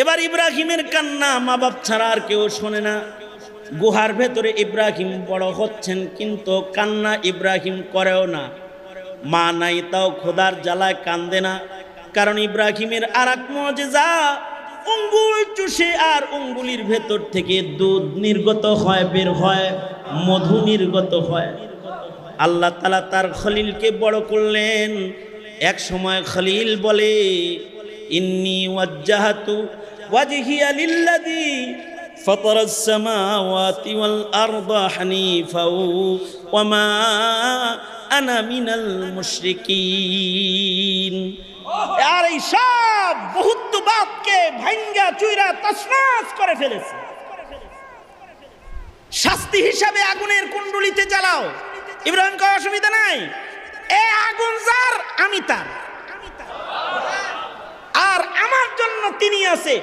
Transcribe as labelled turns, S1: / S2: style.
S1: এবার ইব্রাহিমের কান্না মা বাপ ছাড়া আর কেউ শোনে না। গুহার ভেতরে ইব্রাহিম বড় হচ্ছেন, কিন্তু কান্না ইব্রাহিম করেও না। মা নাই, তাও খোদার জ্বালায় কান্দে না। কারণ ইব্রাহিমের আর এক মজেজা, অঙ্গুল চুষে আর অঙ্গুলির ভেতর থেকে দুধ নির্গত হয়, বের হয়, মধু নির্গত হয়। আল্লাহ তালা তার খলিলকে বড় করলেন। এক সময় খলিল বলে ইন্নি ওয়াজ্জাহাতু ওয়াজহিয়া লিল্লাযী فطر السماوات والأرض حنيفا وما أنا من المشركين আর এই সব বহুত্ববাদকে ভাঙ্গা চুইরা তসনাস করে ফেলেছে শাস্তি হিসাবে আগুনের কুণ্ডলিতে জ্বালাও ইব্রাহিম কয় অসুবিধা নাই এ আগুন যার আমি তার তিনি আছে।